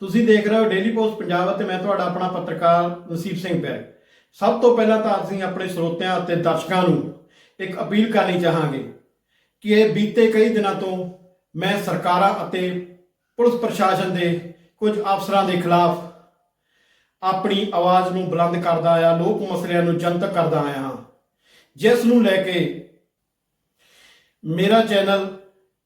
ਤੁਸੀਂ ਦੇਖ ਰਹੇ ਹੋ ਡੇਲੀ ਪੋਸਟ ਪੰਜਾਬ ਅਤੇ ਮੈਂ ਤੁਹਾਡਾ ਆਪਣਾ ਪੱਤਰਕਾਰ ਨਸੀਬ ਸਿੰਘ ਪੈਰ ਸਭ ਤੋਂ ਪਹਿਲਾਂ ਤਾਂ ਅਸੀਂ ਆਪਣੇ ਸਰੋਤਿਆਂ ਅਤੇ ਦਰਸ਼ਕਾਂ ਨੂੰ ਇੱਕ ਅਪੀਲ ਕਰਨੀ ਚਾਹਾਂਗੇ ਕਿ ਇਹ ਬੀਤੇ ਕਈ ਦਿਨਾਂ ਤੋਂ ਮੈਂ ਸਰਕਾਰਾਂ ਅਤੇ ਪੁਲਿਸ ਪ੍ਰਸ਼ਾਸਨ ਦੇ ਕੁਝ ਅਫਸਰਾਂ ਦੇ ਖਿਲਾਫ ਆਪਣੀ ਆਵਾਜ਼ ਨੂੰ ਬੁਲੰਦ ਕਰਦਾ ਆਇਆ, ਲੋਕ ਮਸਲਿਆਂ ਨੂੰ ਜਨਤਕ ਕਰਦਾ ਆਇਆ ਹਾਂ। ਜਿਸ ਨੂੰ ਲੈ ਕੇ ਮੇਰਾ ਚੈਨਲ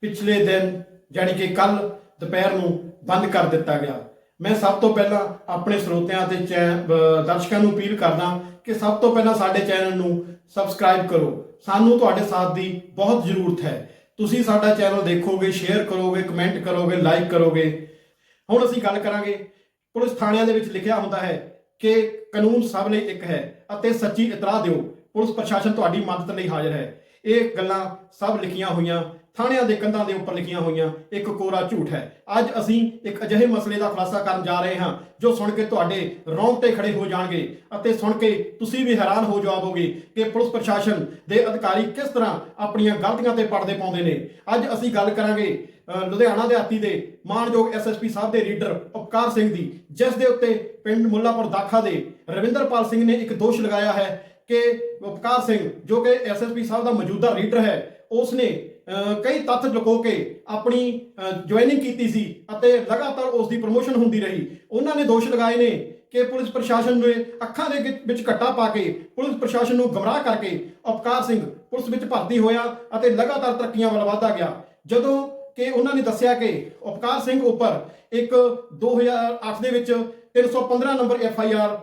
ਪਿਛਲੇ ਦਿਨ, ਜਾਣੀ ਕਿ ਕੱਲ ਦੁਪਹਿਰ ਨੂੰ ਬੰਦ ਕਰ ਦਿੱਤਾ ਗਿਆ। ਮੈਂ ਸਭ ਤੋਂ ਪਹਿਲਾਂ ਆਪਣੇ ਸਰੋਤਿਆਂ ਤੇ ਚੈ- ਦਰਸ਼ਕਾਂ ਨੂੰ ਅਪੀਲ ਕਰਦਾ ਕਿ ਸਭ ਤੋਂ ਪਹਿਲਾਂ ਸਾਡੇ ਚੈਨਲ ਨੂੰ ਸਬਸਕ੍ਰਾਈਬ ਕਰੋ। ਸਾਨੂੰ ਤੁਹਾਡੇ ਸਾਥ ਦੀ ਬਹੁਤ ਜ਼ਰੂਰਤ ਹੈ। ਤੁਸੀਂ ਸਾਡਾ ਚੈਨਲ ਦੇਖੋਗੇ, ਸ਼ੇਅਰ ਕਰੋਗੇ, ਕਮੈਂਟ ਕਰੋਗੇ, ਲਾਈਕ ਕਰੋਗੇ। ਹੁਣ ਅਸੀਂ ਗੱਲ ਕਰਾਂਗੇ। ਪੁਲਿਸ ਥਾਣਿਆਂ ਦੇ ਵਿੱਚ ਲਿਖਿਆ ਹੁੰਦਾ ਹੈ ਕਿ ਕਾਨੂੰਨ ਸਭ ਲਈ ਇੱਕ ਹੈ ਅਤੇ ਸੱਚੀ ਇਤਰਾਜ਼ ਦਿਓ। ਪੁਲਿਸ ਪ੍ਰਸ਼ਾਸਨ ਤੁਹਾਡੀ ਮਦਦ ਲਈ ਹਾਜ਼ਰ ਹੈ। ਇਹ ਗੱਲਾਂ ਸਭ ਲਿਖੀਆਂ ਹੋਈਆਂ ਥਾਣਿਆਂ ਦੇ ਕੰਧਾਂ ਦੇ ਉੱਪਰ ਲਿਖੀਆਂ ਹੋਈਆਂ ਇੱਕ ਕੋਰਾ ਝੂਠ ਹੈ। ਅੱਜ ਅਸੀਂ ਇੱਕ ਅਜਿਹੇ ਮਸਲੇ ਦਾ ਖੁਲਾਸਾ ਕਰਨ ਜਾ ਰਹੇ ਹਾਂ ਜੋ ਸੁਣ ਕੇ ਤੁਹਾਡੇ ਰੌਂਗਟੇ ਖੜੇ ਹੋ ਜਾਣਗੇ ਅਤੇ ਸੁਣ ਕੇ ਤੁਸੀਂ ਵੀ ਹੈਰਾਨ ਹੋ ਜਾਵੋਗੇ ਕਿ ਪੁਲਿਸ ਪ੍ਰਸ਼ਾਸਨ ਦੇ ਅਧਿਕਾਰੀ ਕਿਸ ਤਰ੍ਹਾਂ ਆਪਣੀਆਂ ਗਲਤੀਆਂ ਤੇ ਪਰਦੇ ਪਾਉਂਦੇ ਨੇ। ਅੱਜ ਅਸੀਂ ਗੱਲ ਕਰਾਂਗੇ ਅ, ਲੁਧਿਆਣਾ ਦੇ ਆਤੀ ਦੇ ਮਾਨਯੋਗ ਐਸਐਸਪੀ ਸਾਹਿਬ ਦੇ ਰੀਡਰ ਉਪਕਾਰ ਸਿੰਘ ਦੀ ਜਿਸ ਦੇ ਉੱਤੇ ਪਿੰਡ ਮੁੱਲਾਪੁਰ ਦਾਖਾ ਦੇ ਰਵਿੰਦਰਪਾਲ ਸਿੰਘ ਨੇ ਇੱਕ ਦੋਸ਼ ਲਗਾਇਆ ਹੈ ਕਿ ਉਪਕਾਰ ਸਿੰਘ ਜੋ ਕਿ ਐਸਐਸਪੀ ਸਾਹਿਬ ਦਾ ਮੌਜੂਦਾ ਰੀਡਰ ਹੈ ਉਸ ਨੇ ਕਈ ਤੱਥ ਲੁਕੋ ਕੇ ਆਪਣੀ ਜੁਆਇਨਿੰਗ ਕੀਤੀ ਸੀ ਅਤੇ ਲਗਾਤਾਰ ਉਸ ਦੀ ਪ੍ਰਮੋਸ਼ਨ ਹੁੰਦੀ ਰਹੀ। ਉਹਨਾਂ ਨੇ ਦੋਸ਼ ਲਗਾਏ ਨੇ ਕਿ ਪੁਲਿਸ ਪ੍ਰਸ਼ਾਸਨ ਨੇ ਅੱਖਾਂ ਦੇ ਵਿੱਚ ਘੱਟਾ ਪਾ ਕੇ ਪੁਲਿਸ ਪ੍ਰਸ਼ਾਸਨ ਨੂੰ ਗਮਰਾਹ ਕਰਕੇ ਉਪਕਾਰ ਸਿੰਘ ਪੁਲਿਸ ਵਿੱਚ ਭਰਤੀ ਹੋਇਆ ਅਤੇ ਲਗਾਤਾਰ ਤਰੱਕੀਆਂ ਵੱਲ ਵਧਦਾ ਗਿਆ। ਜਦੋਂ ਕਿ ਉਹਨਾਂ ਨੇ ਦੱਸਿਆ ਕਿ ਉਪਕਾਰ ਸਿੰਘ ਉੱਪਰ ਇੱਕ 2008 ਦੇ ਵਿੱਚ 315 ਨੰਬਰ ਐਫ ਆਈ ਆਰ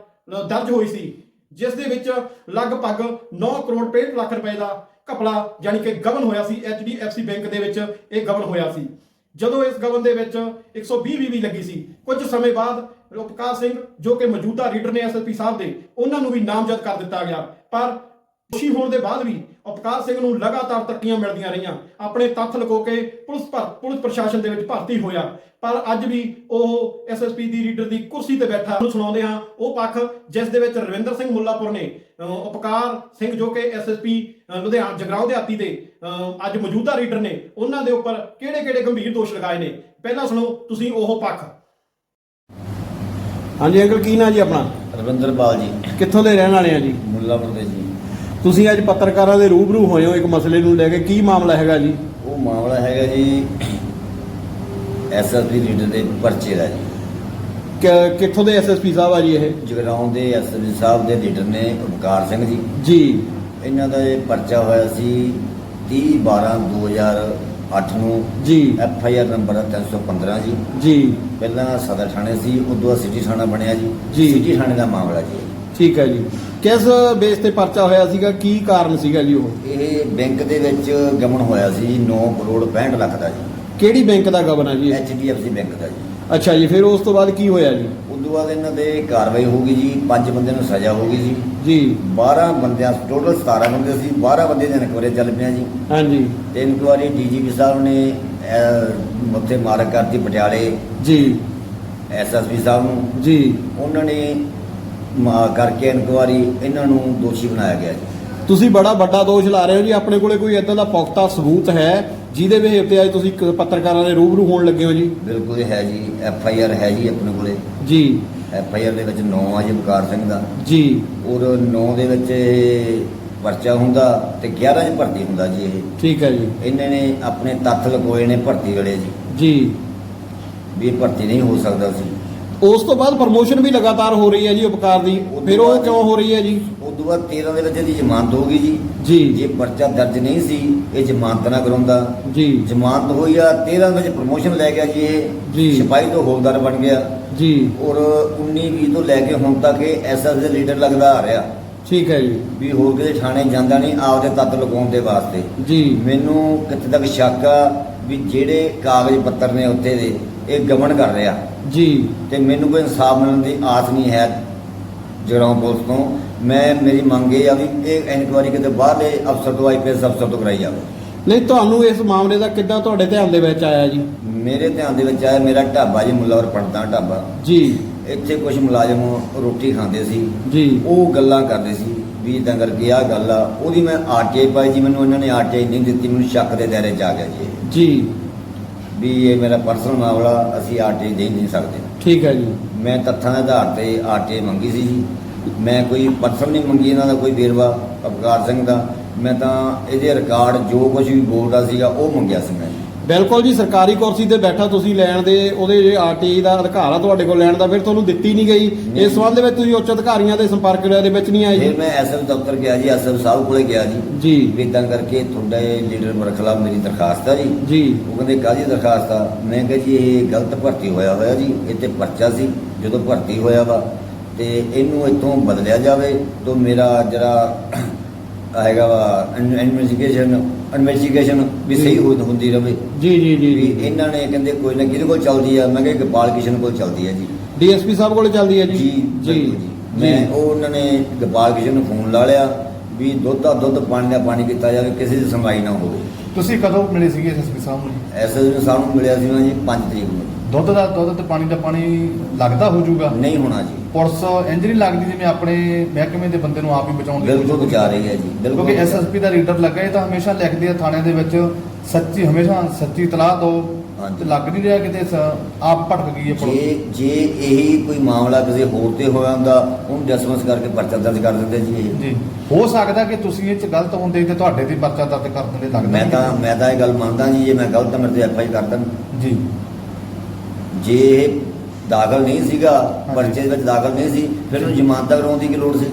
ਦਰਜ ਹੋਈ ਸੀ, ਜਿਸ ਦੇ ਵਿੱਚ ਲਗਭਗ 9 ਕਰੋੜ 65 ਲੱਖ ਰੁਪਏ ਦਾ ਘਪਲਾ ਯਾਨੀ ਕਿ ਗਬਨ ਹੋਇਆ ਸੀ ਐਚਡੀਐਫਸੀ ਬੈਂਕ ਦੇ ਵਿੱਚ ਇਹ ਗਬਨ ਹੋਇਆ ਸੀ। ਜਦੋਂ ਇਸ ਗਬਨ ਦੇ ਵਿੱਚ 120 ਵੀ ਲੱਗੀ ਸੀ, ਕੁਝ ਸਮੇਂ ਬਾਅਦ ਉਪਕਾਰ ਸਿੰਘ ਜੋ ਕਿ ਮੌਜੂਦਾ ਰੀਡਰ ਨੇ ਐਸਐਸਪੀ ਸਾਹਿਬ ਦੇ, ਉਹਨਾਂ ਨੂੰ ਵੀ ਨਾਮਜ਼ਦ ਕਰ ਦਿੱਤਾ ਗਿਆ। ਪਰ ਦੋਸ਼ੀ ਹੋਣ ਦੇ ਬਾਅਦ ਵੀ ਉਪਕਾਰ ਸਿੰਘ ਨੂੰ ਲਗਾਤਾਰ ਤਰੱਕੀਆਂ ਮਿਲਦੀਆਂ ਰਹੀਆਂ। ਆਪਣੇ ਤੱਥ ਲੁਕੋ ਕੇ ਪੁਲਿਸ ਭਰ ਪੁਲਿਸ ਪ੍ਰਸ਼ਾਸਨ ਦੇ ਵਿੱਚ ਭਰਤੀ ਹੋਇਆ। ਪਰ ਅੱਜ ਵੀ ਉਹ ਐਸਐਸਪੀ ਦੀ ਰੀਡਰ ਦੀ ਕੁਰਸੀ ਤੇ ਬੈਠਾ। ਨੂੰ ਸੁਣਾਉਂਦੇ ਹਾਂ ਉਹ ਪੱਖ ਜਿਸ ਦੇ ਵਿੱਚ ਰਵਿੰਦਰ ਸਿੰਘ ਮੁੱਲਾਪੁਰ ਨੇ ਅਹ, ਉਪਕਾਰ ਸਿੰਘ ਜੋ ਕਿ ਐਸਐਸਪੀ ਲੁਧਿਆਣਾ ਜਗਰਾਉਂ ਦੇ ਆਤੀ ਦੇ ਅਹ, ਅੱਜ ਮੌਜੂਦਾ ਰੀਡਰ ਨੇ ਉਹਨਾਂ ਦੇ ਉੱਪਰ ਕਿਹੜੇ ਕਿਹੜੇ ਗੰਭੀਰ ਦੋਸ਼ ਲਗਾਏ ਨੇ? ਪਹਿਲਾਂ ਸੁਣੋ ਤੁਸੀਂ ਉਹ ਪੱਖ। ਹਾਂਜੀ ਅੰਕਲ ਕੀ ਨਾਂ ਜੀ ਆਪਣਾ? ਰਵਿੰਦਰਪਾਲ ਜੀ। ਕਿੱਥੋਂ ਦੇ ਰਹਿਣ ਵਾਲੇ ਆ ਜੀ? ਮੁੱਲਾਪੁਰ ਦੇ ਜੀ। ਤੁਸੀਂ ਅੱਜ ਪੱਤਰਕਾਰਾਂ ਦੇ ਰੂਬਰੂ ਹੋਏ ਹੋ ਇੱਕ ਮਸਲੇ ਨੂੰ ਲੈ ਕੇ ਕੀ ਮਾਮਲਾ ਹੈਗਾ ਜੀ? ਉਹ ਮਾਮਲਾ ਹੈਗਾ ਜੀ ਐਸਐਸਪੀ ਲੀਡਰ ਦੇ ਪਰਚੇ ਦਾ ਜੀ। ਕਿ- ਕਿੱਥੋਂ ਦੇ ਐਸਐਸਪੀ ਸਾਹਿਬ ਆ ਜੀ ਇਹ? ਜਗਰਾਉਂ ਦੇ ਐਸਐਸਪੀ ਸਾਹਿਬ ਦੇ ਲੀਡਰ ਨੇ ਉਪਕਾਰ ਸਿੰਘ ਜੀ। ਜੀ। ਇਹਨਾਂ ਦਾ ਇਹ ਪਰਚਾ ਹੋਇਆ ਸੀ 30 12 2008 ਨੂੰ। ਜੀ। ਐਫ ਆਈ ਆਰ ਨੰਬਰ 315 ਜੀ। ਜੀ। ਪਹਿਲਾਂ ਸਦਰ ਥਾਣੇ ਸੀ ਉਦੋਂ ਬਾਅਦ ਸਿਟੀ ਥਾਣਾ ਬਣਿਆ ਜੀ। ਜੀ। ਸਿਟੀ ਥਾਣੇ ਦਾ ਮਾਮਲਾ ਜੀ ਠੀਕ ਹੈ ਜੀ। ਕਿਸ ਬੇਸ ਤੇ ਪਰਚਾ ਹੋਇਆ ਸੀਗਾ? ਕੀ ਕਾਰਨ ਸੀਗਾ ਜੀ ਉਹ? ਇਹ ਬੈਂਕ ਦੇ ਵਿੱਚ ਗਮਨ ਹੋਇਆ ਸੀ 9 ਕਰੋੜ 65 ਲੱਖ ਦਾ ਜੀ। ਕਿਹੜੀ ਬੈਂਕ ਦਾ ਗਵਨ ਹੈ ਜੀ ਇਹ? ਬੈਂਕ ਦਾ ਜੀ। ਅੱਛਾ ਜੀ ਫਿਰ ਉਸ ਤੋਂ ਬਾਅਦ ਕੀ ਹੋਇਆ ਜੀ? ਉਦੋਂ ਬਾਅਦ ਇਹਨਾਂ ਦੇ ਕਾਰਵਾਈ ਹੋ ਗਈ ਜੀ ਪੰਜ ਬੰਦਿਆਂ ਨੂੰ ਸਜ਼ਾ ਹੋ ਗਈ ਜੀ। ਜੀ। 12 ਬੰਦਿਆਂ ਟੋਟਲ 17 ਬੰਦੇ ਸੀ 12 ਬੰਦੇ ਦੇ ਇਨਕੁਆਰੀ ਚੱਲ ਪਿਆ ਜੀ। ਹਾਂਜੀ। ਤੇ ਇਨਕੁਆਰੀ ਡੀਜੀਪੀ ਸਾਹਿਬ ਨੇ ਅਹ, ਉੱਥੇ ਮਾਰਕ ਕਰਤੀ ਪਟਿਆਲੇ। ਜੀ। ਐਸਐਸਪੀ ਸਾਹਿਬ ਨੂੰ। ਜੀ। ਉਹਨਾਂ ਨੇ ਮਾ- ਕਰਕੇ ਇਨਕੁਆਰੀ ਇਹਨਾਂ ਨੂੰ ਦੋਸ਼ੀ ਬਣਾਇਆ ਗਿਆ ਜੀ। ਤੁਸੀਂ ਬੜਾ ਵੱਡਾ ਦੋਸ਼ ਲਾ ਰਹੇ ਹੋ ਜੀ ਆਪਣੇ ਕੋਲੇ ਕੋਈ ਇਦਾਂ ਦਾ ਪੁਖਤਾ ਸਬੂਤ ਹੈ ਜਿਹਦੇ ਵੇਹ ਤੇ ਅੱਜ ਤੁਸੀਂ ਕ- ਪੱਤਰਕਾਰਾਂ ਦੇ ਰੂਬਰੂ ਹੋਣ ਲੱਗੇ ਹੋ ਜੀ? ਬਿਲਕੁਲ ਹੈ ਜੀ ਐਫ ਆਈ ਆਰ ਹੈ ਜੀ ਆਪਣੇ ਕੋਲੇ। ਜੀ। ਐਫ ਆਈ ਆਰ ਦੇ ਵਿੱਚ 9 ਆ ਜੀ ਬਕਾਰ ਸਿੰਘ ਦਾ। ਜੀ। ਔਰ 9 ਦੇ ਵਿੱਚ ਇਹ ਪਰਚਾ ਹੁੰਦਾ ਤੇ 11 ਚ ਭਰਤੀ ਹੁੰਦਾ ਜੀ ਇਹ। ਠੀਕ ਹੈ ਜੀ। ਇਹਨਾਂ ਨੇ ਆਪਣੇ ਤੱਥ ਲਗੋਏ ਨੇ ਭਰਤੀ ਵੇਲੇ ਜੀ। ਜੀ। ਵੀ ਇਹ ਭਰਤੀ ਨਹੀਂ ਹੋ ਸਕਦਾ ਸੀ। ਉਸ ਤੋਂ ਬਾਅਦ ਪ੍ਰਮੋਸ਼ਨ ਵੀ ਲਗਾਤਾਰ ਹੋ ਰਹੀ ਹੈ ਜੀ ਉਪਕਾਰ ਦੀ। ਫਿਰ ਉਹ ਕਿਉਂ ਹੋ ਰਹੀ ਹੈ ਜੀ? ਉਸ ਤੋਂ ਬਾਅਦ 13 ਦੇ ਵਿੱਚ ਇਹਦੀ ਜ਼ਮਾਨਤ ਹੋ ਗਈ ਜੀ। ਜੀ। ਜੇ ਪਰਚਾ ਦਰਜ ਨਹੀਂ ਸੀ ਇਹ ਜ਼ਮਾਨਤ ਨਾ ਕਰਾਉਂਦਾ। ਜੀ। ਜ਼ਮਾਨਤ ਹੋਈ ਆ 13 ਵਿੱਚ ਪ੍ਰਮੋਸ਼ਨ ਲੈ ਗਿਆ ਜੀ ਜੀ। ਇਹ ਸਿਪਾਹੀ ਤੋਂ ਹੌਲਦਾਰ ਬਣ ਗਿਆ। ਜੀ। ਔਰ 19 20 ਤੋਂ ਲੈ ਕੇ ਹੁਣ ਤੱਕ ਇਹ ਐਸਐਸ ਦੇ ਲੀਡਰ ਲੱਗਦਾ ਆ ਰਿਹਾ। ਠੀਕ ਹੈ ਜੀ। ਵੀ ਹੋਰ ਕਿਤੇ ਥਾਣੇ ਜਾਂਦਾ ਨਹੀਂ ਆਪਦੇ ਤੱਤ ਲਗਾਉਣ ਦੇ ਵਾਸਤੇ। ਜੀ। ਮੈਨੂੰ ਕਿਤੇ ਤੱਕ ਸ਼ੱਕ ਆ ਵੀ ਜਿਹੜੇ ਕਾਗਜ਼ ਪੱਤਰ ਨੇ ਉੱਤੇ ਦੇ ਇਹ ਗਮਨ ਕਰ ਰਿਹਾ। ਜੀ। ਤੇ ਮੈਨੂੰ ਕੋਈ ਇਨਸਾਫ ਮਿਲਣ ਦੀ ਆਸ ਨਹੀਂ ਹੈ ਜਗਰਾਉਂ ਪੁਲਿਸ ਤੋਂ। ਮੈਂ ਮੇਰੀ ਮੰਗ ਇਹ ਆ ਵੀ ਇਹ ਇਨਕੁਆਇਰੀ ਕਿਤੇ ਬਾਹਰਲੇ ਅਫਸਰ ਤੋਂ ਆਈਪੀਐਸ ਅਫਸਰ ਤੋਂ ਕਰਾਈ ਜਾਵੇ। ਨਹੀਂ ਤੁਹਾਨੂੰ ਇਸ ਮਾਮਲੇ ਦਾ ਕਿੱਦਾਂ ਤੁਹਾਡੇ ਧਿਆਨ ਦੇ ਵਿੱਚ ਆਇਆ ਜੀ? ਮੇਰੇ ਧਿਆਨ ਦੇ ਵਿੱਚ ਆਇਆ ਮੇਰਾ ਢਾਬਾ ਜੀ ਮੁੱਲਾਵਰ ਪੜਦਾ ਢਾਬਾ। ਜੀ। ਇੱਥੇ ਕੁਝ ਮੁਲਾਜ਼ਮ ਰੋਟੀ ਖਾਂਦੇ ਸੀ। ਜੀ। ਉਹ ਗੱਲਾਂ ਕਰਦੇ ਸੀ। ਵੀ ਇਦਾਂ ਕਰਕੇ ਆ ਗੱਲ ਆ ਉਹਦੀ ਮੈਂ ਆਰਟੀਆਈ ਪਾਈ ਜੀ ਮੈਨੂੰ ਇਹਨਾਂ ਨੇ ਆਰਟੀਆਈ ਨਹੀਂ ਦਿੱਤੀ ਮੈਨੂੰ ਸ਼ੱਕ ਦੇ ਦਾਇਰੇ ਚ ਆ ਗਿਆ ਜੀ। ਜੀ। ਵੀ ਇਹ ਮੇਰਾ ਪਰਸਨਲ ਮਾਮਲਾ ਅਸੀਂ ਆਰਟੀ ਦੇ ਨਹੀਂ ਸਕਦੇ। ਠੀਕ ਹੈ ਜੀ। ਮੈਂ ਤੱਥਾਂ ਦੇ ਆਧਾਰ ਤੇ ਆਰਟੀ ਮੰਗੀ ਸੀ ਜੀ। ਮੈਂ ਕੋਈ ਪਰਸਨ ਨਹੀਂ ਮੰਗੀ ਇਹਨਾਂ ਦਾ ਕੋਈ ਵੇਰਵਾ ਅਪਕਾਰ ਸਿੰਘ ਦਾ। ਮੈਂ ਤਾਂ ਇਹਦੇ ਰਿਕਾਰਡ ਜੋ ਕੁਝ ਵੀ ਬੋਲਦਾ ਸੀਗਾ ਉਹ ਮੰਗਿਆ ਸੀ ਮੈਂ। ਬਿਲਕੁਲ ਜੀ ਸਰਕਾਰੀ ਕੁਰਸੀ ਤੇ ਬੈਠਾ ਤੁਸੀਂ ਲੈਣ ਦੇ ਉਹਦੇ ਜੇ ਆਰਟੀਆਈ ਦਾ ਅਧਿਕਾਰ ਆ ਤੁਹਾਡੇ ਕੋਲ ਲੈਣ ਦਾ ਫਿਰ ਤੁਹਾਨੂੰ ਦਿੱਤੀ ਨਹੀਂ ਗਈ। ਇਸ ਸੰਬੰਧ ਦੇ ਵਿੱਚ ਤੁਸੀਂ ਉੱਚ ਅਧਿਕਾਰੀਆਂ ਦੇ ਸੰਪਰਕ ਦੇ ਵਿੱਚ ਨਹੀਂ ਆਏ ਫਿਰ ਜੀ ਮੈਂ ਐਸਐਮ ਦਫ਼ਤਰ ਗਿਆ ਜੀ ਐਸਐਮ ਸਾਹਿਬ ਕੋਲੇ ਗਿਆ ਜੀ। ਜੀ। ਵੀ ਕਰਕੇ ਤੁਹਾਡੇ ਲੀਡਰ ਬਰਖਲਾਫ ਮੇਰੀ ਦਰਖਾਸਤ ਆ ਜੀ। ਜੀ। ਉਹ ਕਹਿੰਦੇ ਕਾਹਦੀ ਦਰਖਾਸਤ ਆ? ਮੈਂ ਕਿਹਾ ਜੀ ਇਹ ਗਲਤ ਭਰਤੀ ਹੋਇਆ ਹੋਇਆ ਜੀ ਤੇ ਪਰਚਾ ਸੀ ਜਦੋਂ ਭਰਤੀ ਹੋਇਆ ਵਾ। ਤੇ ਇਹਨੂੰ ਇੱਥੋਂ ਬਦਲਿਆ ਜਾਵੇ ਤੋਂ ਮੇਰਾ ਜਿਹੜਾ ਆਏਗਾ ਵਾ ਇਨਵੈਸਟੀਗੇਸ਼ਨ ਇਨਵੈਸਟੀਗੇਸ਼ਨ ਵੀ ਸਹੀ ਹੋ- ਹੁੰਦੀ ਰਵੇ। ਜੀ ਜੀ ਜੀ ਵੀ ਜੀ। ਇਹਨਾਂ ਨੇ ਕਹਿੰਦੇ ਕੋਈ ਨਾ ਕਿਹਦੇ ਕੋਲ ਚੱਲਦੀ ਆ? ਮੈਂ ਕਿਹਾ ਗੋਪਾਲ ਕਿਸ਼ਨ ਕੋਲ ਚੱਲਦੀ ਆ ਜੀ। ਡੀਐਸਪੀ ਸਾਹਿਬ ਕੋਲੇ ਚੱਲਦੀ ਹੈ ਜੀ। ਜੀ ਬਿਲਕੁਲ ਜੀ। ਮੈਂ ਉਹ ਉਹਨਾਂ ਨੇ ਗੋਪਾਲ ਕਿਸ਼ਨ ਨੂੰ ਫੋਨ ਲਾ ਲਿਆ ਵੀ ਦੁੱਧ ਦਾ ਦੁੱਧ ਪਾਣੀ ਦਾ ਪਾਣੀ ਕੀਤਾ ਜਾਵੇ ਕਿਸੇ ਦੀ ਸੁਣਵਾਈ ਨਾ ਹੋਵੇ। ਤੁਸੀਂ ਕਦੋਂ ਮਿਲੇ ਸੀਗੇ ਐਸਐਸਪੀ ਸਾਹਿਬ ਨੂੰ? ਐਸਐਸ ਨੂੰ ਸਾਨੂੰ ਮਿਲਿਆ ਸੀ ਜੀ 5 ਤਰੀਕ ਨੂੰ। ਦੁੱਧ ਦਾ ਦੁੱਧ ਤੇ ਪਾਣੀ ਦਾ ਪਾਣੀ ਲੱਗਦਾ ਹੋ ਜਾਊਗਾ? ਨਹੀਂ ਹੋਣਾ ਜੀ। ਪੁਲਿਸ ਇੰਜ ਨਹੀਂ ਲੱਗਦੀ ਜਿਵੇਂ ਆਪਣੇ ਮਹਿਕਮੇ ਦੇ ਬੰਦੇ ਨੂੰ ਆਪ ਹੀ ਬਚਾਉਣ ਦੀ ਬਿਲਕੁਲ ਬਚਾ ਰਹੀ ਹੈ ਜੀ ਬਿਲਕੁਲ ਕਿਉਂਕਿ ਐਸਐਸਪੀ ਦਾ ਰੀਡਰ ਲੱਗਾ ਇਹ ਤਾਂ ਹਮੇਸ਼ਾ ਲਿਖਦੇ ਆ ਥਾਣੇ ਦੇ ਵਿੱਚ ਸੱਚੀ ਹਮੇਸ਼ਾ ਸੱਚੀ ਤਲਾਹ ਦੋ ਹਾਂਜੀ। ਤੇ ਲੱਗ ਨਹੀਂ ਰਿਹਾ ਕਿਤੇ ਆਪ ਭਟਕ ਗਈ ਹੈ ਜੇ ਪੁਲਿਸ। ਜੇ ਇਹੀ ਕੋਈ ਮਾਮਲਾ ਕਿਸੇ ਹੋਰ ਤੇ ਹੋਇਆ ਹੁੰਦਾ ਉਹਨੂੰ ਡਿਸਮਿਸ ਕਰਕੇ ਪਰਚਾ ਦਰਜ ਕਰ ਦਿੰਦੇ ਜੀ ਜੀ। ਹੋ ਸਕਦਾ ਕਿ ਤੁਸੀਂ ਇਹ ਚ ਗਲਤ ਹੁੰਦੇ ਤੇ ਤੁਹਾਡੇ ਤੇ ਪਰਚਾ ਦਰਜ ਕਰ ਦਿੰਦੇ ਲੱਗਦਾ ਮੈਂ ਤਾਂ ਮੈਂ ਤਾਂ ਇਹ ਗੱਲ ਮੰਨਦਾ ਜੀ ਜੇ ਮੈਂ ਗਲਤ ਮੇਰੇ ਤੇ ਐਫ ਆਈ ਕਰ ਦੇਣ। ਜੀ। ਜੇ ਇਹ ਦਾਖਲ ਨਹੀਂ ਸੀਗਾ। ਪਰਚੇ ਵਿੱਚ ਦਾਖਲ ਨਹੀਂ ਸੀ ਫਿਰ ਉਹਨੂੰ ਜ਼ਮਾਨਤ ਕਰਾਉਣ ਦੀ ਕੀ ਲੋੜ ਸੀ?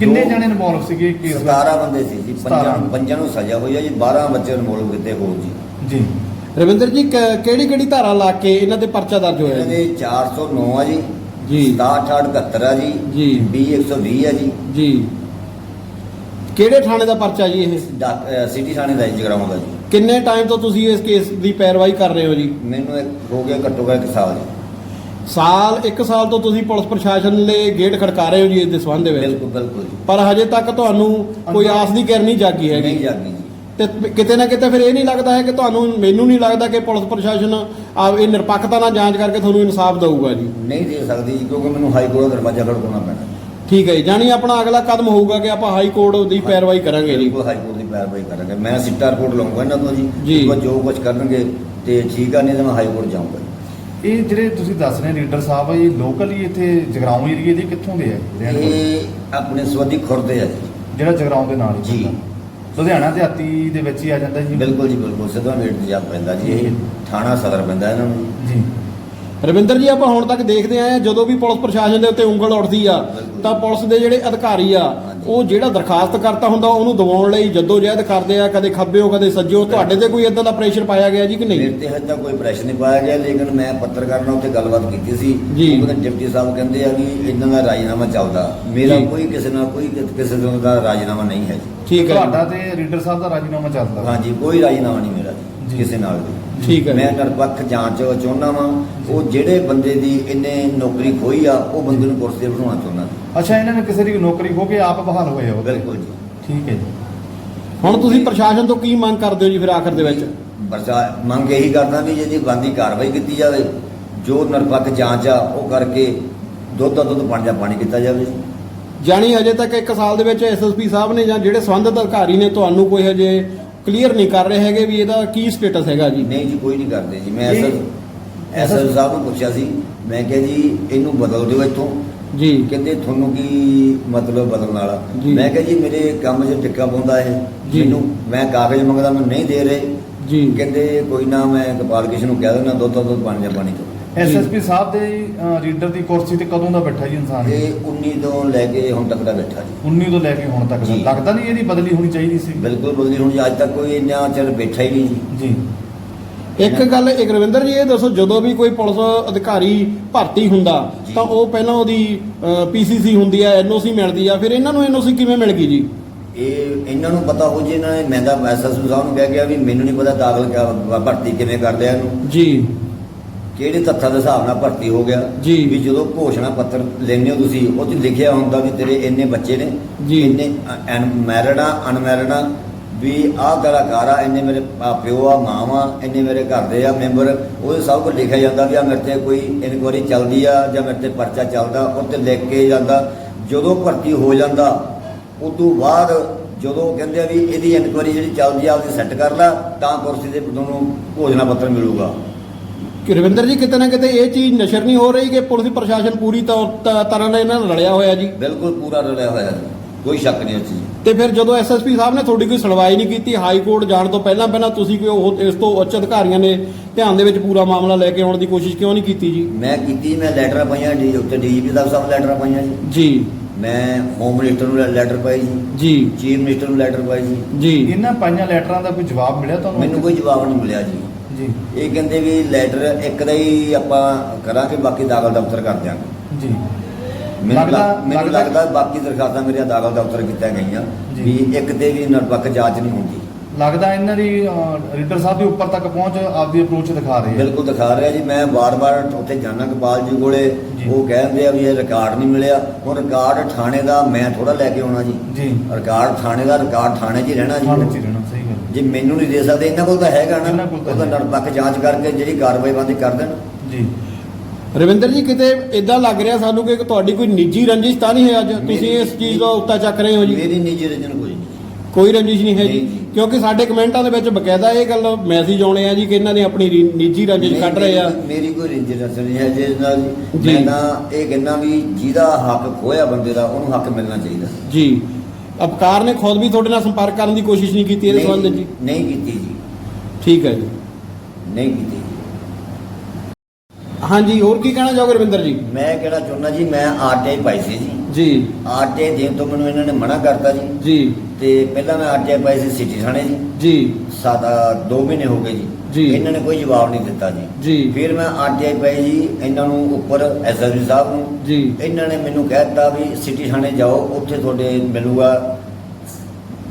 ਕਿੰਨੇ ਦੋ- ਜਣੇ ਇਨਵੋਲਵ ਸੀਗੇ? ਕੇਸ ਵਿੱਚ 17 ਬੰਦੇ ਸੀ ਜੀ ਪੰਜਾਂ ਪੰਜਾਂ ਨੂੰ ਸਜ਼ਾ ਹੋਈ ਹੈ ਜੀ 12 ਬੱਚੇ ਇਨਵੋਲਵ ਕੀਤੇ ਹੋਰ ਜੀ। ਜੀ। ਰਵਿੰਦਰ ਜੀ ਕਿਹੜੀ ਕਿਹੜੀ ਧਾਰਾ ਲਾ ਕੇ ਇਹਨਾਂ ਤੇ ਪਰਚਾ ਦਰਜ ਹੋਇਆ ਇਹਨਾਂ ਜੀ? ਦੇ 409 ਆ ਜੀ। ਜੀ। 67 ਆ ਜੀ। ਜੀ। B 120 ਆ ਜੀ। ਜੀ। ਕਿਹੜੇ ਥਾਣੇ ਦਾ ਪਰਚਾ ਜੀ ਇਹ? ਅਹ ਸਿਟੀ ਥਾਣੇ ਦਾ ਜਗਰਾਉਂ ਦਾ ਜੀ। ਕਿੰਨੇ ਟਾਈਮ ਤੋਂ ਤੁਸੀਂ ਇਸ ਕੇਸ ਦੀ ਪੈਰਵਾਈ ਕਰ ਰਹੇ ਹੋ ਜੀ? ਮੈਨੂੰ ਇੱਕ ਹੋ ਗਿਆ ਘੱਟੋ ਘੱਟ ਇੱਕ ਸਾਲ ਜੀ। ਸਾਲ 1 ਸਾਲ ਤੋਂ ਤੁਸੀਂ ਪੁਲਿਸ ਪ੍ਰਸ਼ਾਸਨ ਲਈ ਗੇਟ ਖੜਕਾ ਰਹੇ ਹੋ ਜੀ ਇਸ ਦੇ ਸੰਬੰਧ ਦੇ ਵਿੱਚ? ਬਿਲਕੁਲ ਬਿਲਕੁਲ ਜੀ। ਪਰ ਹਜੇ ਤੱਕ ਤੁਹਾਨੂੰ ਕੋਈ ਆਸ ਦੀ ਕਿਰਨ ਨਹੀਂ ਜਾਗੀ ਨਹੀਂ ਹੈਗੀ ਜਾਗੀ ਜੀ। ਤੇ ਕਿਤੇ ਨਾ ਕਿਤੇ ਫਿਰ ਇਹ ਨਹੀਂ ਲੱਗਦਾ ਹੈ ਕਿ ਤੁਹਾਨੂੰ ਮੈਨੂੰ ਨਹੀਂ ਲੱਗਦਾ ਕਿ ਪੁਲਿਸ ਪ੍ਰਸ਼ਾਸਨ ਆ ਇਹ ਨਿਰਪੱਖਤਾ ਨਾਲ ਜਾਂਚ ਕਰਕੇ ਤੁਹਾਨੂੰ ਇਨਸਾਫ ਦਊਗਾ ਜੀ। ਨਹੀਂ ਦੇ ਸਕਦੀ ਜੀ ਕਿਉਂਕਿ ਮੈਨੂੰ ਹਾਈ ਕੋਰਟ ਦਾ ਦਰਵਾਜ਼ਾ ਖੜਕਾਉਣਾ ਪੈਣਾ। ਠੀਕ ਹੈ ਜੀ। ਜਾਣੀ ਆਪਣਾ ਅਗਲਾ ਕਦਮ ਹੋਊਗਾ ਕਿ ਆਪਾਂ ਹਾਈ ਕੋਰਟ ਦੀ ਪੈਰਵਾਈ ਕਰਾਂਗੇ ਜੀ। ਬਿਲਕੁਲ ਹਾਈ ਕੋਰਟ ਦੀ ਪੈਰਵਾਈ ਕਰਾਂਗੇ। ਮੈਂ ਸਿੱਟਾ ਰਿਪੋਰਟ ਲਵਾਂਗਾ ਇਹਨਾਂ ਤੋਂ ਜੀ। ਜੀ। ਉਹ ਜੋ ਕੁਝ ਕਰਨਗੇ ਤੇ ਠੀਕ ਆ ਨਹੀਂ ਤਾਂ ਮੈਂ ਹਾਈ ਕੋਰਟ ਜਾਊਂਗਾ ਇਹ ਜਿਹੜੇ ਤੁਸੀਂ ਦੱਸ ਰਹੇ ਰੀਡਰ ਸਾਹਿਬ ਇਹ ਲੋਕਲ ਹੀ ਇੱਥੇ ਜਗਰਾਉਂ ਏਰੀਏ ਦੇ ਕਿੱਥੋਂ ਦੇ ਆ? ਰਹਿਣ ਵਾਲੇ? ਇਹ ਆਪਣੇ ਸਵਾਦੀ ਖੁਰਦੇ ਆ ਜੀ। ਜਿਹੜਾ ਜਗਰਾਉਂ ਦੇ ਨਾਲ ਹੀ ਜੀ। ਪੈਂਦਾ। ਲੁਧਿਆਣਾ ਦਿਹਾਤੀ ਦੇ ਵਿੱਚ ਹੀ ਆ ਜਾਂਦਾ ਜੀ? ਬਿਲਕੁਲ ਜੀ ਬਿਲਕੁਲ। ਸਿੱਧਾ ਮੇਟ ਤੇ ਜਾ ਪੈਂਦਾ ਜੀ। ਇਹ ਥਾਣਾ ਸਦਰ ਪੈਂਦਾ ਇਹਨਾਂ ਨੂੰ। ਜੀ। ਰਵਿੰਦਰ ਜੀ ਆਪਾਂ ਹੁਣ ਤੱਕ ਦੇਖਦੇ ਆਏ ਜਦੋਂ ਵੀ ਪੁਲਿਸ ਪ੍ਰਸ਼ਾਸਨ ਦੇ ਉੱਤੇ ਉਂਗਲ ਉੱਠਦੀ ਆ। ਤਾਂ ਪੁਲਿਸ ਦੇ ਜਿਹੜੇ ਅਧਿਕਾਰੀ ਆ। ਉਹ ਜਿਹੜਾ ਦਰਖਾਸਤ ਕਰਤਾ ਹੁੰਦਾ ਉਹਨੂੰ ਦਬਾਉਣ ਲਈ ਜੱਦੋ ਜਹਿਦ ਕਰਦੇ ਆ ਕਦੇ ਖੱਬਿਓ ਕਦੇ ਸੱਜਿਓ ਤੁਹਾਡੇ ਤੇ ਕੋਈ ਇਦਾਂ ਦਾ ਪ੍ਰੈਸ਼ਰ ਪਾਇਆ ਗਿਆ ਜੀ ਕਿ ਮੇਰੇ ਨਹੀਂ ਤੇ ਹਜੇ ਤੱਕ ਕੋਈ ਪ੍ਰੈਸ਼ਰ ਨਹੀਂ ਪਾਇਆ ਗਿਆ ਲੇਕਿਨ ਮੈਂ ਪੱਤਰਕਾਰ ਨਾਲ ਉੱਥੇ ਗੱਲਬਾਤ ਕੀਤੀ ਸੀ ਜੀ। ਉਹ ਕਹਿੰਦੇ ਡਿਪਟੀ ਸਾਹਿਬ ਕਹਿੰਦੇ ਆ ਕਿ ਇਹਨਾਂ ਦਾ ਰਾਜੀਨਾਮਾ ਚੱਲਦਾ ਮੇਰਾ। ਕੋਈ ਕਿਸੇ ਨਾਲ ਕੋਈ ਕਿਸੇ ਦਾ ਰਾਜੀਨਾਮਾ ਨਹੀਂ ਹੈ ਜੀ ਠੀਕ ਹੈ ਤੁਹਾਡਾ ਤੇ ਰੀਡਰ ਸਾਹਿਬ ਦਾ ਰਾਜੀਨਾਮਾ ਚੱਲਦਾ। ਹਾਂਜੀ ਕੋਈ ਰਾਜੀਨਾਮਾ ਨਹੀਂ ਮੇਰਾ ਕਿਸੇ ਨਾਲ ਵੀ। ਠੀਕ ਹੈ ਮੈਂ ਨਿਰਪੱਖ ਜਾਂਚ ਚਾਹੁੰਦਾ ਵਾਂ ਉਹ ਜਿਹੜੇ ਬੰਦੇ ਦੀ ਇਹਨੇ ਨੌਕਰੀ ਖੋਈ ਆ ਉਹ ਬੰਦੇ ਨੂੰ ਕੁਰਸੀ ਤੇ ਬਿਠਾਉਣਾ ਚਾਹੁੰਦਾ ਅੱਛਾ ਇਹਨਾਂ ਨੇ ਕਿਸੇ ਦੀ ਨੌਕਰੀ ਖੋ ਕੇ ਆਪ ਬਹਾਲ ਹੋਏ ਉਹਦੇ। ਬਿਲਕੁਲ ਜੀ। ਠੀਕ ਹੈ ਜੀ। ਹੁਣ ਤੁਸੀਂ ਪ੍ਰਸ਼ਾਸਨ ਤੋਂ ਕੀ ਮੰਗ ਕਰਦੇ ਹੋ ਜੀ ਫਿਰ ਆਖਰ ਦੇ ਵਿੱਚ? ਵਰਜਾ ਮੰਗ ਇਹੀ ਕਰਦਾ ਵੀ ਜਿਹਦੀ ਬੰਦੀ ਕਾਰਵਾਈ ਕੀਤੀ ਜਾਵੇ। ਜੋ ਨਿਰਪੱਖ ਜਾਂਚ ਆ ਉਹ ਕਰਕੇ ਦੁੱਧ ਦਾ ਦੁੱਧ ਪਾਣੀ ਦਾ ਪਾਣੀ ਕੀਤਾ ਜਾਵੇ। ਜਾਣੀ ਹਜੇ ਤੱਕ 1 ਸਾਲ ਦੇ ਵਿੱਚ ਐਸਐਸਪੀ ਸਾਹਿਬ ਨੇ ਜਾਂ ਜਿਹੜੇ ਸੰਬੰਧਿਤ ਅਧਿਕਾਰੀ ਨੇ ਤੁਹਾਨੂੰ ਕੋਈ ਹਜੇ ਕਲੀਅਰ ਨਹੀਂ ਕਰ ਰਹੇ ਹੈਗੇ ਵੀ ਇਹਦਾ ਕੀ ਸਟੇਟਸ ਹੈਗਾ ਜੀ? ਨਹੀਂ ਜੀ ਕੋਈ ਨਹੀਂ ਕਰਦੇ ਜੀ। ਮੈਂ ਇਹ- ਐਸਐਸ ਸਾਹਿਬ ਨੂੰ ਪੁੱਛਿਆ ਸੀ। ਮੈਂ ਕਿਹਾ ਜੀ ਇਹਨੂੰ ਬਦਲ ਦਿਓ ਇੱਥੋਂ। ਜੀ। ਕਹਿੰਦੇ ਤੁਹਾਨੂੰ ਕੀ ਮਤਲਬ ਬਦਲਣ ਵਾਲਾ? ਜੀ। ਮੈਂ ਕਿਹਾ ਜੀ ਮੇਰੇ ਕੰਮ 'ਚ ਟਿੱਕਾ ਪਾਉਂਦਾ ਹੈ ਜੀ। ਮੈਨੂੰ ਮੈਂ ਕਾਗਜ਼ ਮੰਗਦਾ ਮੈਨੂੰ ਨਹੀਂ ਦੇ ਰਹੇ। ਜੀ। ਕਹਿੰਦੇ ਕੋਈ ਨਾ ਮੈਂ ਗੋਪਾਲ ਕਿਸ਼ਨ ਨੂੰ ਕਹਿ ਦਿੰਦਾ ਦੁੱਧ ਦਾ ਦੁੱਧ ਪਾਣੀ ਦਾ ਪਾਣੀ ਤੋਂ। ਐਸਐਸਪੀ ਸਾਹਿਬ ਦੇ ਰੀਡਰ ਦੀ ਕੁਰਸੀ ਤੇ ਕਦੋਂ ਦਾ ਬੈਠਾ ਜੀ ਇਨਸਾਨ? ਇਹ 19 ਤੋਂ ਲੈ ਕੇ ਹੁਣ ਤੱਕ ਦਾ ਬੈਠਾ ਜੀ। 19 ਤੋਂ ਲੈ ਕੇ ਹੁਣ ਤੱਕ ਦਾ। ਜੀ। ਲੱਗਦਾ ਨਹੀਂ ਇਹਦੀ ਬਦਲੀ ਹੋਣੀ ਚਾਹੀਦੀ ਸੀ? ਬਿਲਕੁਲ ਬਦਲੀ ਹੁਣ ਅੱਜ ਤੱਕ ਕੋਈ ਇੰਨਾ ਚਿਰ ਬੈਠਾ ਹੀ ਨਹੀਂ ਜੀ। ਜੀ। ਇੱਕ ਗੱਲ ਇੱਕ ਰਵਿੰਦਰ ਜੀ ਇਹ ਦੱਸੋ ਜਦੋਂ ਵੀ ਕੋਈ ਪੁਲਿਸ ਅਧਿਕਾਰੀ ਭਰਤੀ ਹੁੰਦਾ ਜੀ। ਤਾਂ ਉਹ ਪਹਿਲਾਂ ਉਹਦੀ ਪੀਸੀਸੀ ਹੁੰਦੀ ਆ ਐਨਓਸੀ ਮਿਲਦੀ ਆ ਫਿਰ ਇਹਨਾਂ ਨੂੰ ਐਨਓਸੀ ਕਿਵੇਂ ਮਿਲ ਗਈ ਜੀ? ਇਹ ਇਹਨਾਂ ਨੂੰ ਪਤਾ ਹੋ ਜੇ ਇਹਨਾਂ ਨੇ ਮੈਂ ਤਾਂ ਐਸਐਸ ਸਾਹਿਬ ਨੂੰ ਕਹਿ ਗਿਆ ਵੀ ਮੈਨੂੰ ਨਹੀਂ ਪਤਾ ਦਾਖਲ ਕਿਆ- ਭਰਤੀ ਕਿਵੇਂ ਕਰਦੇ ਆ ਇਹਨੂੰ। ਜੀ। ਕਿਹੜੇ ਤੱਥਾਂ ਦੇ ਹਿਸਾਬ ਨਾਲ ਭਰਤੀ ਹੋ ਗਿਆ ਜੀ। ਵੀ ਜਦੋਂ ਘੋਸ਼ਣਾ ਪੱਤਰ ਲੈਂਦੇ ਹੋ ਤੁਸੀਂ ਉਹ 'ਚ ਲਿਖਿਆ ਹੁੰਦਾ ਵੀ ਤੇਰੇ ਇੰਨੇ ਬੱਚੇ ਨੇ ਜੀ। ਇੰਨੇ ਮੈਰਿਡ ਆ ਅਨਮੈਰਿਡ ਆ ਵੀ ਆਹ ਕਲਾਕਾਰ ਆ ਇੰਨੇ ਮੇਰੇ ਆ ਪਿਓ ਆ ਮਾਂ ਆ ਇੰਨੇ ਮੇਰੇ ਘਰ ਦੇ ਆ ਮੈਂਬਰ ਉਹਦੇ ਸਭ ਕੁਝ ਲਿਖਿਆ ਜਾਂਦਾ ਵੀ ਆ ਮੇਰੇ ਤੇ ਕੋਈ ਇਨਕੁਆਰੀ ਚੱਲਦੀ ਆ ਜਾਂ ਮੇਰੇ ਤੇ ਪਰਚਾ ਚੱਲਦਾ ਉਹ ਤੇ ਲਿਖ ਕੇ ਜਾਂਦਾ ਜਦੋਂ ਭਰਤੀ ਹੋ ਜਾਂਦਾ ਉਸ ਤੋਂ ਬਾਅਦ ਜਦੋਂ ਕਹਿੰਦੇ ਆ ਵੀ ਇਹਦੀ ਇਨਕੁਆਰੀ ਜਿਹੜੀ ਚੱਲਦੀ ਆ ਉਹਦੀ ਸੈੱਟ ਕਰ ਲੈ ਤਾਂ ਕੁਰਸੀ ਤੇ ਤੁਹਾਨੂੰ ਘੋਸ਼ਣਾ ਪੱਤਰ ਮਿਲੂਗਾ ਕਿ ਰਵਿੰਦਰ ਜੀ ਕਿਤੇ ਨਾ ਕਿਤੇ ਇਹ ਚੀਜ਼ ਨਸ਼ਰ ਨਹੀਂ ਹੋ ਰਹੀ ਕਿ ਪੁਲਿਸ ਪ੍ਰਸ਼ਾਸਨ ਪੂਰੀ ਤੌਰ ਤ- ਤਰ੍ਹਾਂ ਨਾਲ ਇਹਨਾਂ ਨਾਲ ਰਲਿਆ ਹੋਇਆ ਜੀ। ਬਿਲਕੁਲ ਪੂਰਾ ਰਲਿਆ ਹੋਇਆ ਜੀ। ਕੋਈ ਸ਼ੱਕ ਨਹੀਂ ਉਸ ਚੀਜ਼ 'ਚ। ਤੇ ਫਿਰ ਜਦੋਂ ਐਸਐਸਪੀ ਸਾਹਿਬ ਨੇ ਤੁਹਾਡੀ ਕੋਈ ਸੁਣਵਾਈ ਨਹੀਂ ਕੀਤੀ ਹਾਈ ਕੋਰਟ ਜਾਣ ਤੋਂ ਪਹਿਲਾਂ ਪਹਿਲਾਂ ਤੁਸੀਂ ਕੋਈ ਉਹ ਇਸ ਤੋਂ ਉੱਚ ਅਧਿਕਾਰੀਆਂ ਨੇ ਧਿਆਨ ਦੇ ਵਿੱਚ ਪੂਰਾ ਮਾਮਲਾ ਲੈ ਕੇ ਆਉਣ ਦੀ ਕੋਸ਼ਿਸ਼ ਕਿਉਂ ਨਹੀਂ ਕੀਤੀ ਜੀ? ਮੈਂ ਕੀਤੀ ਮੈਂ ਲੈਟਰਾਂ ਪਾਈਆਂ ਡੀ ਉੱਤੇ ਡੀਜੀਪੀ ਸਾਹਿਬ ਸਾਹਿਬ ਲੈਟਰਾਂ ਪਾਈਆਂ ਜੀ। ਜੀ। ਮੈਂ ਹੋਮ ਮਿਨਿਸਟਰ ਨੂੰ ਲੈਟਰ ਪਾਈ ਜੀ। ਜੀ। ਚੀਫ ਮਿਨਿਸਟਰ ਨੂੰ ਲੈਟਰ ਪਾਈ ਜੀ। ਜੀ। ਇਹਨਾਂ ਪਾਈਆਂ ਲੈਟਰਾਂ ਦਾ ਕੋਈ ਜਵਾਬ ਮਿਲਿਆ ਤੁਹਾਨੂੰ? ਮੈਨੂੰ ਕੋਈ ਜਵਾਬ ਨਹੀਂ ਮਿਲਿਆ ਜੀ। ਜੀ। ਇਹ ਕਹਿੰਦੇ ਵੀ ਲੈਟਰ ਇੱਕ ਦਾ ਹੀ ਆਪਾਂ ਕਰਾਂਗੇ ਬਾਕੀ ਦਾਖਲ ਦਫ਼ਤਰ ਕਰ ਦਿਆਂਗੇ। ਜੀ। ਮੈਨੂੰ ਲੱਗਦਾ- ਲੱਗ- ਮੈਨੂੰ ਲੱਗਦਾ- ਲੱਗਦਾ ਬਾਕੀ ਦਰਖਾਸਤਾਂ ਮੇਰੀਆਂ ਦਾਖਲ ਦਫ਼ਤਰ ਕੀਤੀਆਂ ਗਈਆਂ। ਜੀ। ਵੀ ਇੱਕ ਤੇ ਵੀ ਨਿਰਪੱਖ ਜਾਂਚ ਨਹੀਂ ਹੁੰਦੀ। ਲੱਗਦਾ ਇਹਨਾਂ ਦੀ ਰੀਡਰ ਸਾਹਿਬ ਦੇ ਉੱਪਰ ਤੱਕ ਪਹੁੰਚ ਆਪਦੀ ਅਪਰੋਚ ਦਿਖਾ ਰਹੇ ਬਿਲਕੁਲ ਦਿਖਾ ਰਿਹਾ ਜੀ। ਮੈਂ ਵਾਰ-ਵਾਰ ਉੱਥੇ ਜਾਣਾ ਕਪਾਲ ਜੀ ਕੋਲੇ। ਜੀ। ਉਹ ਕਹਿੰਦੇ ਆ ਵੀ ਇਹ ਰਿਕਾਰਡ ਨਹੀਂ ਮਿਲਿਆ। ਹੁਣ ਰਿਕਾਰਡ ਥਾਣੇ ਦਾ ਮੈਂ ਥੋੜਾ ਲੈ ਕੇ ਆਉਣਾ ਜੀ। ਜੀ। ਰਿਕਾਰਡ ਥਾਣੇ ਦਾ ਰਿਕਾਰਡ ਥਾਣੇ 'ਚ ਹੀ ਰਹਿਣਾ ਜੀ। ਥਾਣੇ 'ਚ ਹੀ ਰਹਿਣਾ। ਸਹੀ ਗੱਲ ਜੇ ਮੈਨੂੰ ਨਹੀਂ ਦੇ ਸਕਦੇ ਇਹਨਾਂ ਕੋਲ ਤਾਂ ਹੈਗਾ ਨਾ ਇਹਨਾਂ ਕੋਲ ਤਾਂ ਉਹਦਾ। ਨਿਰਪੱਖ ਜਾਂਚ ਕਰਕੇ ਜਿਹੜੀ ਕਾਰਵਾਈ ਬੰਦੀ ਕਰ ਦੇਣ। ਜੀ। ਰਵਿੰਦਰ ਜੀ ਕਿਤੇ ਇਦਾਂ ਲੱਗ ਰਿਹਾ ਸਾਨੂੰ ਕਿ ਤੁਹਾਡੀ ਕੋਈ ਨਿੱਜੀ ਰੰਜਿਸ਼ ਤਾਂ ਨਹੀਂ ਹੈ ਅੱਜ? ਤੁਸੀਂ ਇਸ ਚੀਜ਼ ਦਾ ਉੱਤਾ ਚੱਕ ਰਹੇ ਹੋ ਜੀ? ਮੇਰੀ ਨਿੱਜੀ ਰਜਨ ਕੋਈ ਨਹੀਂ। ਕੋਈ ਰੰਜਿਸ਼ ਨਹੀਂ ਹੈ ਜੀ? ਨਹੀਂ ਜੀ। ਕਿਉਂਕਿ ਸਾਡੇ ਕਮੈਂਟਾਂ ਦੇ ਵਿੱਚ ਬਕਾਇਦਾ ਇਹ ਗੱਲ ਮੈਸੇਜ ਆਉਣੇ ਆ ਜੀ ਕਿ ਇਹਨਾਂ ਨੇ ਆਪਣੀ ਰੀ- ਨਿੱਜੀ ਰੰਜਿਸ਼ ਕੱਢ ਰਹੇ ਆ। ਮੇਰੀ- ਮੇਰੀ ਕੋਈ ਰੰਜਿਸ਼ ਨਹੀਂ ਹੈ ਜਿਸ ਨਾਲ ਜੀ। ਮੈਂ ਤਾਂ ਇਹ ਕਹਿੰਦਾ ਵੀ ਜਿਹਦਾ ਹੱਕ ਖੋਇਆ ਬੰਦੇ ਦਾ ਉਹਨੂੰ ਹੱਕ ਮਿਲਣਾ ਚਾਹੀਦਾ। ਜੀ। ਅਪਕਾਰ ਨੇ ਖੁਦ ਵੀ ਤੁਹਾਡੇ ਨਾਲ ਸੰਪਰਕ ਕਰਨ ਦੀ ਕੋਸ਼ਿਸ਼ ਨਹੀਂ ਕੀਤੀ ਇਹਦੇ ਸੰਬੰਧ ਵਿੱਚ? ਜੀ ਨਹੀਂ ਕੀਤੀ ਜੀ। ਠੀਕ ਹੈ ਜੀ। ਨਹੀਂ ਕੀਤੀ ਜੀ। ਹਾਂਜੀ ਹੋਰ ਕੀ ਕਹਿਣਾ ਚਾਹੋਗੇ ਰਵਿੰਦਰ ਜੀ? ਮੈਂ ਕਿਹੜਾ ਚਾਹੁੰਦਾ ਜੀ ਮੈਂ ਆਰਟੀਆਈ ਪਾਈ ਸੀ ਜੀ। ਜੀ। ਆਰਟੀਆਈ ਦੇਣ ਤੋਂ ਮੈਨੂੰ ਇਹਨਾਂ ਨੇ ਮਨਾ ਕਰਤਾ ਜੀ। ਜੀ। ਤੇ ਪਹਿਲਾਂ ਮੈਂ ਆਰਟੀਆਈ ਪਾਈ ਸੀ ਸਿਟੀ ਥਾਣੇ ਜੀ। ਜੀ। ਸਾਦਾ 2 ਮਹੀਨੇ ਹੋ ਗਏ ਜੀ। ਜੀ। ਇਹਨਾਂ ਨੇ ਕੋਈ ਜਵਾਬ ਨਹੀਂ ਦਿੱਤਾ ਜੀ। ਜੀ। ਫਿਰ ਮੈਂ ਆਰਟੀਆਈ ਪਾਈ ਜੀ ਇਹਨਾਂ ਨੂੰ ਉੱਪਰ ਐਸਐਸਪੀ ਸਾਹਿਬ ਨੂੰ। ਜੀ। ਇਹਨਾਂ ਨੇ ਮੈਨੂੰ ਕਹਿ ਦਿੱਤਾ ਵੀ ਸਿਟੀ ਥਾਣੇ ਜਾਓ ਉੱਥੇ ਤੁਹਾਡੇ ਮਿਲੂਗਾ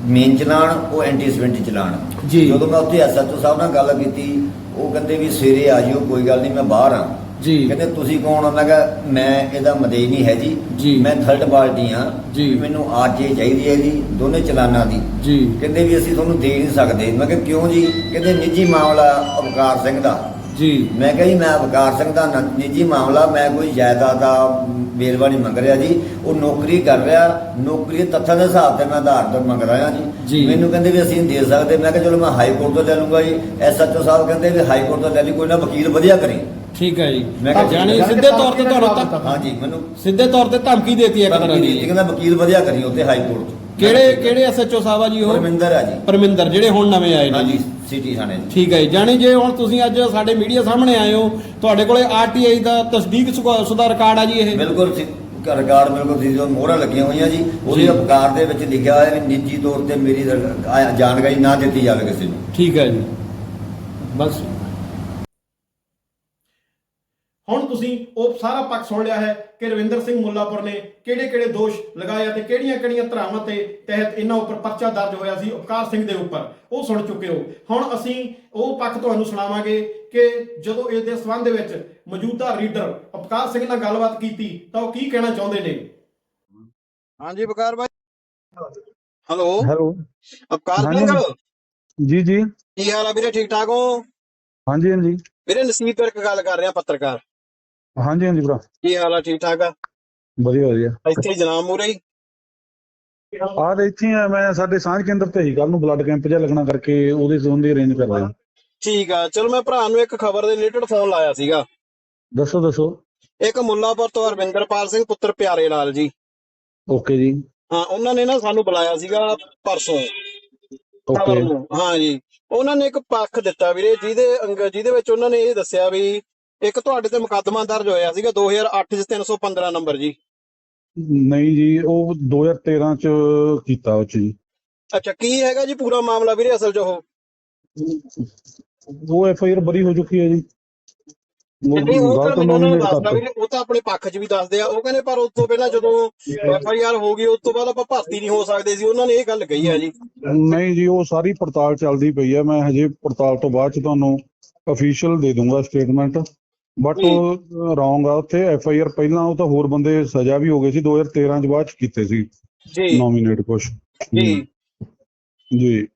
ਮੇਨ ਚਲਾਨ ਉਹ ਐਂਟੀ ਸਵਿੰਟ ਚਲਾਨ। ਜੀ। ਜਦੋਂ ਮੈਂ ਉੱਥੇ ਐਸਐਚਓ ਸਾਹਿਬ ਨਾਲ ਗੱਲ ਕੀਤੀ ਉਹ ਕਹਿੰਦੇ ਵੀ ਸਵੇਰੇ ਆ ਜਿਓ ਕੋਈ ਗੱਲ ਨਹੀਂ ਮੈਂ ਬਾਹਰ ਆ। ਜੀ। ਕਹਿੰਦੇ ਤੁਸੀਂ ਕੌਣ ਹੋ? ਮੈਂ ਕਿਹਾ ਮੈਂ ਇਹਦਾ ਮਦਈ ਨਹੀਂ ਹੈ ਜੀ। ਜੀ। ਮੈਂ ਥਰਡ ਪਾਰਟੀ ਹਾਂ। ਜੀ। ਮੈਨੂੰ ਆਰਟੀਆਈ ਚਾਹੀਦੀ ਹੈ ਜੀ ਦੋਨੇ ਚਲਾਨਾਂ ਦੀ। ਜੀ। ਕਹਿੰਦੇ ਵੀ ਅਸੀਂ ਤੁਹਾਨੂੰ ਦੇ ਨਹੀਂ ਸਕਦੇ। ਮੈਂ ਕਿਹਾ ਕਿਉਂ ਜੀ? ਕਹਿੰਦੇ ਨਿੱਜੀ ਮਾਮਲਾ ਅਵਕਾਰ ਸਿੰਘ ਦਾ। ਜੀ। ਮੈਂ ਕਿਹਾ ਜੀ ਮੈਂ ਅਵਕਾਰ ਸਿੰਘ ਦਾ ਨ- ਨਿੱਜੀ ਮਾਮਲਾ ਮੈਂ ਕੋਈ ਜਾਇਦਾਦ ਦਾ ਵੇਰਵਾ ਨਹੀਂ ਮੰਗ ਰਿਹਾ ਜੀ। ਉਹ ਨੌਕਰੀ ਕਰ ਰਿਹਾ। ਨੌਕਰੀ ਦੇ ਤੱਥਾਂ ਦੇ ਹਿਸਾਬ ਤੇ ਮੈਂ ਆਧਾਰ ਤੇ ਮੰਗ ਰਿਹਾ ਜੀ। ਜੀ। ਮੈਨੂੰ ਕਹਿੰਦੇ ਵੀ ਅਸੀਂ ਨਹੀਂ ਦੇ ਸਕਦੇ। ਮੈਂ ਕਿਹਾ ਚਲੋ ਮੈਂ ਹਾਈ ਕੋਰਟ ਤੋਂ ਲੈ ਲੂੰਗਾ ਜੀ। ਐਸਐਚਓ ਸਾਹਿਬ ਕਹਿੰਦੇ ਵੀ ਹਾਈ ਕੋਰਟ ਤੋਂ ਲੈ ਲਈ ਕੋਈ ਨਾ ਵਕੀਲ ਵਧੀਆ ਕਰੀ। ਠੀਕ ਹੈ ਜੀ। ਮੈਂ ਕਿਹਾ ਜਾਣੀ ਸਿੱਧੇ ਤੌਰ ਤੇ ਤੁਹਾਨੂੰ ਤਾਂ ਹਾਂਜੀ ਮੈਨੂੰ ਸਿੱਧੇ ਤੌਰ ਤੇ ਧਮਕੀ ਦੇਤੀ ਹੈ ਇੱਕ ਤਰ੍ਹਾਂ ਦੀ। ਕਹਿੰਦਾ ਵਕੀਲ ਵਧੀਆ ਕਰੀ ਉੱਥੇ ਹਾਈ ਕੋਰਟ 'ਚ। ਕਿਹੜੇ ਕਿਹੜੇ ਐਸਐਚਓ ਸਾਹਿਬ ਆ ਜੀ ਉਹ? ਪਰਮਿੰਦਰ ਆ ਜੀ। ਪਰਮਿੰਦਰ ਜਿਹੜੇ ਹੁਣ ਨਵੇਂ ਆਏ ਨੇ ਹਾਂਜੀ ਸਿਟੀ ਥਾਣੇ। ਠੀਕ ਹੈ ਜੀ। ਜਾਣੀ ਜੇ ਹੁਣ ਤੁਸੀਂ ਅੱਜ ਸਾਡੇ ਮੀਡੀਆ ਸਾਹਮਣੇ ਆਏ ਹੋ ਤੁਹਾਡੇ ਕੋਲੇ ਆਰਟੀਆਈ ਦਾ ਤਸਦੀਕ ਸੁਦਾ ਸੁਦਾ ਰਿਕਾਰਡ ਆ ਜੀ ਇਹ। ਬਿਲਕੁਲ ਰਿਕਾਰਡ ਬਿਲਕੁਲ ਸੀ ਜੋ ਮੋਹਰਾਂ ਲੱਗੀਆਂ ਹੋਈਆਂ ਜੀ ਉਹਦੇ। ਅਪਕਾਰ ਦੇ ਵਿੱਚ ਲਿਖਿਆ ਹੋਇਆ ਵੀ ਨਿੱਜੀ ਤੌਰ ਤੇ ਮੇਰੀ ਜਾਣਕਾਰੀ ਨਾ ਦਿੱਤੀ ਜਾਵੇ ਕਿਸੇ ਨੂੰ। ਠੀਕ ਹੈ ਜੀ। ਬਸ। ਹੁਣ ਤੁਸੀਂ ਉਹ ਸਾਰਾ ਪੱਖ ਸੁਣ ਲਿਆ ਹੈ ਕਿ ਰਵਿੰਦਰ ਸਿੰਘ ਮੁੱਲਾਪੁਰ ਨੇ ਕਿਹੜੇ-ਕਿਹੜੇ ਦੋਸ਼ ਲਗਾਏ ਅਤੇ ਕਿਹੜੀਆਂ-ਕਿਹੜੀਆਂ ਧਾਰਾਵਾਂ ਤੇ ਤਹਿਤ ਇਹਨਾਂ ਉੱਪਰ ਪਰਚਾ ਦਰਜ ਹੋਇਆ ਸੀ ਉਪਕਾਰ ਸਿੰਘ ਦੇ ਉੱਪਰ। ਉਹ ਸੁਣ ਚੁੱਕੇ ਹੋ। ਹੁਣ ਅਸੀਂ ਉਹ ਪੱਖ ਤੁਹਾਨੂੰ ਸੁਣਾਵਾਂਗੇ ਕਿ ਜਦੋਂ ਇਸ ਦੇ ਸਬੰਧ ਦੇ ਵਿੱਚ ਮੌਜੂਦਾ ਰੀਡਰ ਉਪਕਾਰ ਸਿੰਘ ਨਾਲ ਗੱਲਬਾਤ ਕੀਤੀ ਤਾਂ ਉਹ ਕੀ ਕਹਿਣਾ ਚਾਹੁੰਦੇ ਨੇ? ਹਾਂਜੀ ਬਕਾਰ ਭਾਈ ਹੈਲੋ। ਹੈਲੋ। ਅਪਕਾਰ। ਸਿੰਘ? ਜੀ ਜੀ। ਕੀ ਹਾਲ ਆ ਵੀਰੇ? ਠੀਕ ਠਾਕ ਹੋ? ਹਾਂਜੀ ਹਾਂਜੀ। ਵੀਰੇ ਨਸੀਬ ਵਿਰਕ ਗੱਲ ਕਰ ਰਿਹਾ ਪੱਤਰਕਾਰ। ਹਾਂਜੀ ਹਾਂਜੀ ਭਰਾ। ਕੀ ਹਾਲ ਆ ਠੀਕ ਠਾਕ ਆ? ਵਧੀਆ ਵਧੀਆ। ਇੱਥੇ ਜਨਾਬ ਮੂਰੇ ਹੀ? ਆਹ ਤੇ ਇੱਥੇ ਹੀ ਆ ਮੈਂ ਸਾਡੇ ਸਾਂਝ ਕੇਂਦਰ ਤੇ ਹੀ ਕੱਲ ਨੂੰ ਬਲੱਡ ਕੈਂਪ ਜਿਹਾ ਲੱਗਣਾ ਕਰਕੇ ਉਹਦੇ ਸੰਬੰਧੀ ਅਰੇਂਜ ਕਰ ਰਿਹਾ। ਠੀਕ ਆ ਚਲੋ ਮੈਂ ਭਰਾ ਨੂੰ ਇੱਕ ਖਬਰ ਦੇ ਰਿਲੇਟਡ ਫੋਨ ਲਾਇਆ ਸੀਗਾ। ਦੱਸੋ ਦੱਸੋ। ਇੱਕ ਮੁੱਲਾਪੁਰ ਤੋਂ ਹਰਵਿੰਦਰਪਾਲ ਸਿੰਘ ਪੁੱਤਰ ਪਿਆਰੇ ਲਾਲ ਜੀ। ਓਕੇ ਜੀ। ਹਾਂ ਉਹਨਾਂ ਨੇ ਨਾ ਸਾਨੂੰ ਬੁਲਾਇਆ ਸੀਗਾ ਪਰਸੋਂ। ਓਕੇ। ਹਾਂ ਜੀ। ਉਹਨਾਂ ਨੇ ਇੱਕ ਪੱਖ ਦਿੱਤਾ ਵੀਰੇ ਜਿਹਦੇ ਅੰਗ- ਜਿਹਦੇ ਵਿੱਚ ਉਹਨਾਂ ਨੇ ਇਹ ਦੱਸਿਆ ਵੀ ਇੱਕ ਤੁਹਾਡੇ ਤੇ ਮੁਕੱਦਮਾ ਦਰਜ ਹੋਇਆ ਸੀਗਾ 2008 ਚ 315 ਨੰਬਰ ਜੀ। ਨਹੀਂ ਜੀ ਉਹ 2013 ਚ ਕੀਤਾ ਉਹ 'ਚ ਜੀ। ਅੱਛਾ ਕੀ ਹੈਗਾ ਜੀ ਪੂਰਾ ਮਾਮਲਾ ਵੀਰੇ ਅਸਲ 'ਚ ਉਹ? ਉਹ ਐਫ ਆਈ ਆਰ ਬਰੀ ਹੋ ਚੁੱਕੀ ਹੈ ਜੀ। ਉਹ ਨਹੀਂ ਉਹ ਤਾਂ ਗਲਤ ਮੈਨੂੰ ਉਹਨਾਂ ਨੂੰ ਨੋਮੀਨੇਟ ਦੱਸਦਾ ਕਰਤਾ ਵੀਰੇ ਉਹ ਤਾਂ ਆਪਣੇ ਪੱਖ 'ਚ ਵੀ ਦੱਸਦੇ ਆ। ਉਹ ਕਹਿੰਦੇ ਪਰ ਉਸ ਤੋਂ ਪਹਿਲਾਂ ਜਦੋਂ ਐਫ ਆਈ ਆਰ ਹੋ ਗਈ ਉਸ ਤੋਂ ਬਾਅਦ ਆਪਾਂ ਭਰਤੀ ਨਹੀਂ ਹੋ ਸਕਦੇ ਸੀ। ਉਹਨਾਂ ਨੇ ਇਹ ਗੱਲ ਕਹੀ ਆ ਜੀ। ਨਹੀਂ ਜੀ ਉਹ ਸਾਰੀ ਪੜਤਾਲ ਚੱਲਦੀ ਪਈ ਹੈ ਮੈਂ ਹਜੇ ਪੜਤਾਲ ਤੋਂ ਬਾਅਦ ਚ ਤੁਹਾਨੂੰ ਅਫੀਸ਼ੀਅਲ ਦੇ ਦੂੰਗਾ ਸਟੇਟਮੈਂਟ ਬਟ ਜੀ। ਉਹ ਰੌਂਗ ਆ ਉੱਥੇ। ਐਫ ਆਈ ਆਰ ਪਹਿਲਾਂ ਉਹ ਤਾਂ ਹੋਰ ਬੰਦੇ ਸਜ਼ਾ ਵੀ ਹੋ ਗਈ ਸੀ। 2013 ਚ ਬਾਅਦ ਚ ਕੀਤੇ ਸੀ। ਜੀ। ਨੋਮੀਨੇਟ ਕੁਛ। ਜੀ। ਜੀ।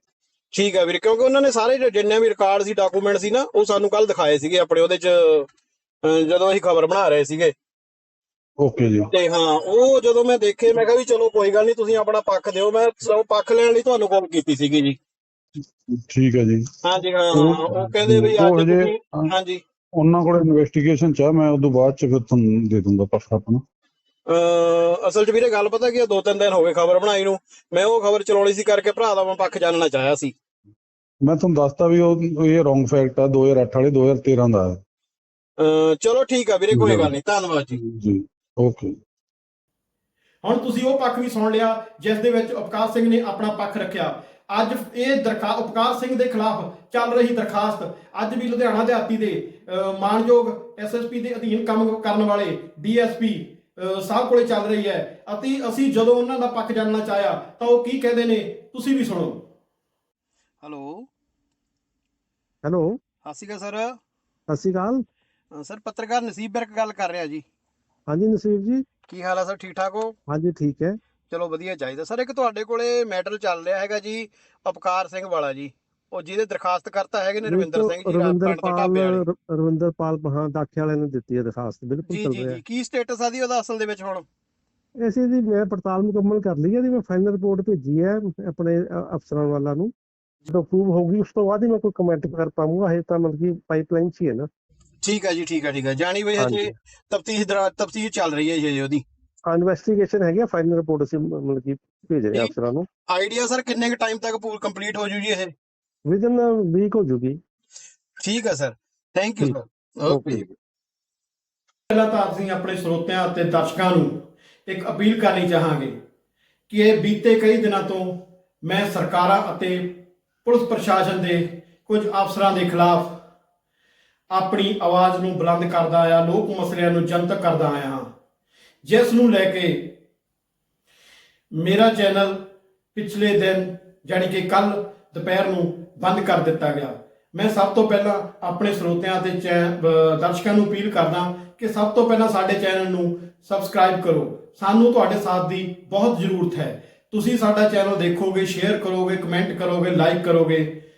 ਠੀਕ ਆ ਵੀਰੇ ਕਿਉਂਕਿ ਉਹਨਾਂ ਨੇ ਸਾਰੇ ਜੋ ਜਿੰਨੇ ਵੀ ਰਿਕਾਰਡ ਸੀ ਡਾਕੂਮੈਂਟ ਸੀ ਨਾ ਉਹ ਸਾਨੂੰ ਕੱਲ ਦਿਖਾਏ ਸੀਗੇ ਆਪਣੇ ਉਹਦੇ 'ਚ ਜਦੋਂ ਅਸੀਂ ਖਬਰ ਬਣਾ ਰਹੇ ਸੀਗੇ। ਓਕੇ ਜੀ। ਤੇ ਹਾਂ ਉਹ ਜਦੋਂ ਮੈਂ ਦੇਖੇ ਮੈਂ ਕਿਹਾ ਵੀ ਚਲੋ ਕੋਈ ਗੱਲ ਨਹੀਂ ਤੁਸੀਂ ਆਪਣਾ ਪੱਖ ਦਿਓ। ਮੈਂ ਉਹ ਪੱਖ ਲੈਣ ਲਈ ਤੁਹਾਨੂੰ ਕਾਲ ਕੀਤੀ ਸੀਗੀ ਜੀ। ਠੀਕ ਹੈ ਜੀ। ਹਾਂ ਹਾਂ ਉਹ ਕਹਿੰਦੇ ਵੀ ਅੱਜ ਤੁਸੀਂ ਹਾਂਜੀ। ਉਹਨਾਂ ਕੋਲ ਇਨਵੈਸਟੀਗੇਸ਼ਨ ਚ ਆ ਮੈਂ ਉਦੋਂ ਬਾਅਦ ਚ ਫਿਰ ਤੁਹਾਨੂੰ ਦੇ ਦੂੰਗਾ ਪੱਕਾ ਆਪਣਾ। ਅਸਲ 'ਚ ਵੀਰੇ ਗੱਲ ਪਤਾ ਕੀ ਆ ਦੋ ਤਿੰਨ ਦਿਨ ਹੋ ਗਏ ਖਬਰ ਬਣਾਈ ਨੂੰ। ਮੈਂ ਉਹ ਖਬਰ ਚਲਾਉਣੀ ਸੀ ਕਰਕੇ ਭਰਾ ਦਾ ਮੈਂ ਪੱਖ ਜਾਣਨਾ ਚਾਹਿਆ ਸੀ। ਮੈਂ ਤੁਹਾਨੂੰ ਦੱਸਤਾ ਵੀ ਉਹ ਇਹ ਰੋਂਗ ਫੈਕਟ ਆ 2008 ਵਾਲੇ 2013 ਦਾ ਹੈ ਚਲੋ ਠੀਕ ਆ ਵੀਰੇ ਕੋਈ ਗੱਲ ਨਹੀਂ ਧੰਨਵਾਦ ਜੀ। ਜੀ ਓਕੇ। ਹੁਣ ਤੁਸੀਂ ਉਹ ਪੱਖ ਵੀ ਸੁਣ ਲਿਆ ਜਿਸ ਦੇ ਵਿੱਚ ਉਪਕਾਰ ਸਿੰਘ ਨੇ ਆਪਣਾ ਪੱਖ ਰੱਖਿਆ। ਅੱਜ ਇਹ ਦਰਖਾ ਉਪਕਾਰ ਸਿੰਘ ਦੇ ਖਿਲਾਫ ਚੱਲ ਰਹੀ ਦਰਖਾਸਤ। ਅੱਜ ਵੀ ਲੁਧਿਆਣਾ ਦਿਹਾਤੀ ਦੇ ਅਹ, ਮਾਣਯੋਗ ਐਸਐਸਪੀ ਦੇ ਅਧੀਨ ਕੰਮ ਕਰਨ ਵਾਲੇ ਡੀਐਸਪੀ ਸਾਹਿਬ ਕੋਲੇ ਚੱਲ ਰਹੀ ਹੈ। ਅਤੇ ਅਸੀਂ ਜਦੋਂ ਉਹਨਾਂ ਦਾ ਪੱਖ ਜਾਣਨਾ ਚਾਹਿਆ ਤਾਂ ਉਹ ਕੀ ਕਹਿੰਦੇ ਨੇ ਤੁਸੀਂ ਵੀ ਸੁਣੋ। ਹੈਲੋ। ਹੈਲੋ। ਸਤਿ ਸ਼੍ਰੀ ਅਕਾਲ ਸਰ। ਸਤਿ ਸ਼੍ਰੀ ਅਕਾਲ। ਸਰ ਪੱਤਰਕਾਰ ਨਸੀਬ ਬਿਰਕ ਗੱਲ ਕਰ ਰਿਹਾ ਜੀ। ਹਾਂਜੀ ਨਸੀਬ ਜੀ। ਕੀ ਹਾਲ ਆ ਸਰ? ਠੀਕ ਠਾਕ ਹੋ? ਹਾਂਜੀ ਠੀਕ ਹੈ। ਚਲੋ ਵਧੀਆ ਚਾਹੀਦਾ। ਸਰ ਇੱਕ ਤੁਹਾਡੇ ਕੋਲੇ ਮੈਟਰ ਚੱਲ ਰਿਹਾ ਹੈਗਾ ਜੀ ਉਪਕਾਰ ਸਿੰਘ ਵਾਲਾ ਜੀ। ਉਹ ਜਿਹਦੇ ਦਰਖਾਸਤ ਕਰਤਾ ਹੈਗੇ ਨੇ ਰਵਿੰਦਰ ਸਿੰਘ ਜੀ ਪਿੰਡ ਤੇ ਢਾਬੇ ਵਾਲੇ। ਪਾਲ ਰਵਿੰਦਰ ਪਾਲ ਹਾਂ ਦਾਖੇ ਵਾਲਿਆਂ ਨੇ ਦਿੱਤੀ ਹੈ ਦਰਖਾਸਤ ਬਿਲਕੁਲ ਜੀ ਚੱਲ ਜੀ ਰਿਹਾ। ਜੀ। ਕੀ ਸਟੇਟਸ ਆ ਦੀ ਉਹਦਾ ਅਸਲ ਦੇ ਵਿੱਚ ਹੁਣ? ਐਸੀ ਦੀ ਮੈਂ ਪੜਤਾਲ ਮੁਕੰਮਲ ਕਰ ਲਈ ਹੈ ਦੀ ਮੈਂ ਫਾਈਨਲ ਰਿਪੋਰਟ ਭੇਜੀ ਹੈ ਆਪਣੇ ਅਫਸਰਾਂ ਵਾਲਾ ਨੂੰ। ਜਦੋਂ ਅਪਰੂਵ ਹੋਊਗੀ ਉਸ ਤੋਂ ਬਾਅਦ ਹੀ ਮੈਂ ਕੋਈ ਕਮੈਂਟ ਕਰ ਪਾਉਂਗਾ ਇਹ ਤਾਂ ਮਤਲਬ ਕਿ ਪਾਈਪਲਾਈਨ 'ਚ ਹੀ ਹੈ ਨਾ। ਠੀਕ ਹੈ ਜੀ ਠੀਕ ਹੈ ਠੀਕ ਹੈ ਜਾਣੀ ਬਈ ਹਜੇ ਹਾਂਜੀ। ਤਫਤੀਸ਼ ਤਫਤੀਸ਼ ਚੱਲ ਰਹੀ ਹੈ ਜੀ ਉਹਦੀ। ਇਨਵੈਸਟੀਗੇਸ਼ਨ ਹੈਗੀ ਫਾਈਨਲ ਰਿਪੋਰਟ ਅਸੀਂ ਮ- ਮਤਲਬ ਕਿ ਭੇਜ ਰਹੇ ਠੀਕ। ਅਫਸਰਾਂ ਨੂੰ। ਆਈਡੀਆ ਸਰ ਕਿੰਨੇ ਕੁ ਟਾਈਮ ਤੱਕ ਪੂਰ ਕੰਪਲੀਟ ਹੋ ਜੂ ਜੀ ਇਹ ਵਿਦਨ ਵੀਕ ਹੋ ਜੂਗੀ। ਠੀਕ ਹੈ sir thank you. Sir okay ਪਹਿਲਾਂ ਤਾਂ ਅਸੀਂ ਆਪਣੇ ਸਰੋਤਿਆਂ ਅਤੇ ਦਰਸ਼ਕਾਂ ਨੂੰ ਇੱਕ ਅਪੀਲ ਕਰਨੀ ਚਾਹਾਂਗੇ ਕਿ ਇਹ ਬੀਤੇ ਕਈ ਦਿਨਾਂ ਤੋਂ ਮੈਂ ਸਰਕਾਰਾਂ ਅਤੇ ਪੁਲਿਸ ਪ੍ਰਸ਼ਾਸਨ ਦੇ ਕੁਝ ਅਫਸਰਾਂ ਦੇ ਖਿਲਾਫ ਆਪਣੀ ਆਵਾਜ਼ ਨੂੰ ਬੁਲੰਦ ਕਰਦਾ ਆਇਆ ਲੋਕ ਮਸਲਿਆਂ ਨੂੰ ਜਨਤਕ ਕਰਦਾ ਆਇਆ ਹਾਂ। ਜਿਸ ਨੂੰ ਲੈ ਕੇ ਮੇਰਾ ਚੈਨਲ ਪਿਛਲੇ ਦਿਨ ਜਾਣੀ ਕਿ ਕੱਲ ਦੁਪਹਿਰ ਨੂੰ ਬੰਦ ਕਰ ਦਿੱਤਾ ਗਿਆ। ਮੈਂ ਸਭ ਤੋਂ ਪਹਿਲਾਂ ਆਪਣੇ ਸਰੋਤਿਆਂ ਤੇ ਚੈ- ਦਰਸ਼ਕਾਂ ਨੂੰ ਅਪੀਲ ਕਰਦਾ ਕਿ ਸਭ ਤੋਂ ਪਹਿਲਾਂ ਸਾਡੇ ਚੈਨਲ ਨੂੰ ਸਬਸਕ੍ਰਾਈਬ ਕਰੋ। ਸਾਨੂੰ ਤੁਹਾਡੇ ਸਾਥ ਦੀ ਬਹੁਤ ਜ਼ਰੂਰਤ ਹੈ। ਤੁਸੀਂ ਸਾਡਾ ਚੈਨਲ ਦੇਖੋਗੇ, ਸ਼ੇਅਰ ਕਰੋਗੇ, ਕਮੈਂਟ ਕਰੋਗੇ, ਲਾਈਕ ਕਰੋਗੇ।